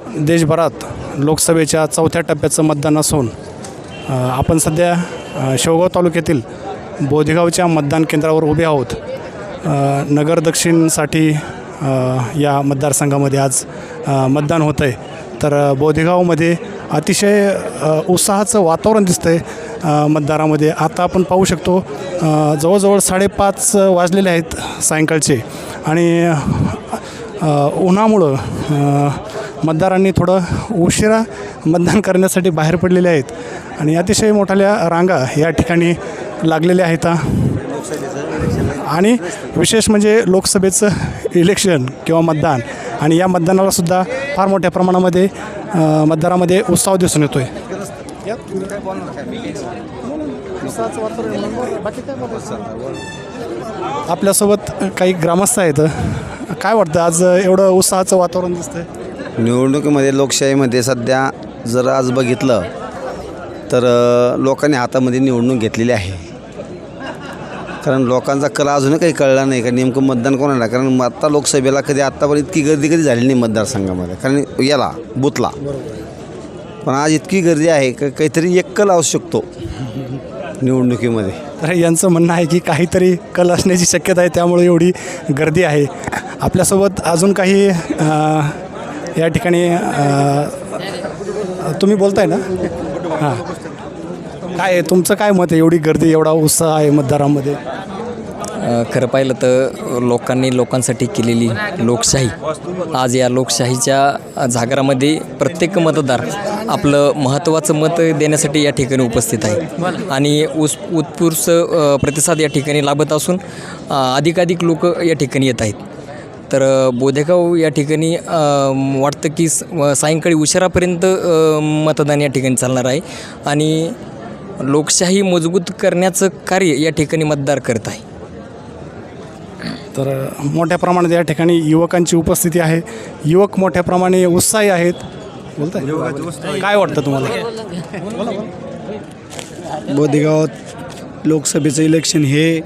देशभरात लोकसभेच्या चौथ्या टप्प्याचं मतदान असून आपण सध्या शेवगाव तालुक्यातील बोधेगावच्या मतदान केंद्रावर उभे आहोत. नगर दक्षिणसाठी या मतदारसंघामध्ये आज मतदान होतं आहे तर बोधेगावमध्ये अतिशय उत्साहाचं वातावरण दिसतं आहे मतदारामध्ये. आता आपण पाहू शकतो जवळजवळ साडेपाच वाजलेले आहेत सायंकाळचे. आणि उन्हामुळं मतदारांनी थोडं उशिरा मतदान करण्यासाठी बाहेर पडलेले आहेत. आणि अतिशय मोठ्या रांगा या ठिकाणी लागलेल्या आहेत. आणि विशेष म्हणजे लोकसभेचं इलेक्शन किंवा मतदान. आणि या मतदानालासुद्धा फार मोठ्या प्रमाणामध्ये मतदारामध्ये उत्साह दिसून येतो आहे आपल्यासोबत काही ग्रामस्थ आहेत. काय वाटतं? आज एवढं उत्साहाचं वातावरण दिसतंय? निवडणुकीमध्ये लोकशाहीमध्ये सध्या जर आज बघितलं तर लोकांनी हातामध्ये निवडणूक घेतलेली आहे. कारण लोकांचा कला अजूनही काही कळला नाही का नेमकं मतदान कोणाला कारण आत्ता लोकसभेला कधी आत्तापर्यंत इतकी गर्दी कधी झाली नाही मतदारसंघामध्ये? कारण याला बुथला. पण आज इतकी गर्दी आहे का काहीतरी एक कल असू शकतो निवडणुकीमध्ये. तर यांचं म्हणणं आहे की काहीतरी कल असण्याची शक्यता आहे त्यामुळे एवढी गर्दी आहे. आपल्यासोबत अजून काही या ठिकाणी तुम्ही बोलताय ना? हां. काय तुमचं काय मत आहे? एवढी गर्दी एवढा उत्साह आहे मतदारांमध्ये? खरं पाहिलं तर लोकांनी लोकांसाठी केलेली लोकशाही आज या लोकशाहीच्या जागरामध्ये प्रत्येक मतदार आपलं महत्त्वाचं मत देण्यासाठी या ठिकाणी उपस्थित आहे. आणि उस उत्स्फूर्त प्रतिसाद या ठिकाणी लाभत असून अधिकाधिक लोक या ठिकाणी येत आहेत. तर बोधेगाव या ठिकाणी वाटतं की सायंकाळी उशिरापर्यंत मतदान या ठिकाणी चालणार आहे आणि लोकशाही मजबूत करण्याचं कार्य या ठिकाणी मतदार करत आहे. तर मोठ्या प्रमाणात या ठिकाणी युवकांची उपस्थिती आहे. युवक मोठ्या प्रमाणे उत्साही आहेत. बोलताय? काय वाटतं तुम्हाला? बोधेगावात लोकसभेचं इलेक्शन हे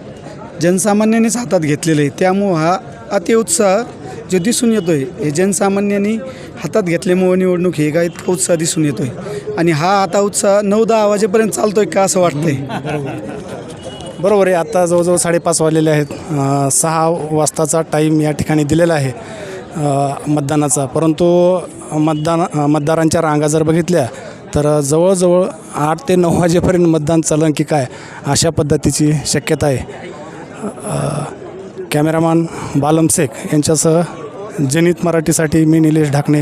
जनसामान्यांनीच हातात घेतलेलं आहे. त्यामुळं हा अतिउत्साह जो दिसून येतो आहे हे जनसामान्यांनी हातात घेतल्यामुळे निवडणूक हे का इतका उत्साह दिसून येतो आहे आणि हा आता उत्साह नऊ दहा वाजेपर्यंत चालतो आहे का असं वाटतंय? बरोबर आहे. आता जवळजवळ साडेपाच वाजलेले आहेत. सहा वाजताचा टाईम या ठिकाणी दिलेला आहे मतदानाचा. परंतु मतदान मतदारांच्या रांगा जर बघितल्या तर जवळजवळ आठ ते नऊ वाजेपर्यंत मतदान चालन की काय अशा पद्धतीची शक्यता आहे. कॅमेरामॅन बालम शेख यांच्यासह जनित मराठीसाठी मी निलेश ढाकणे.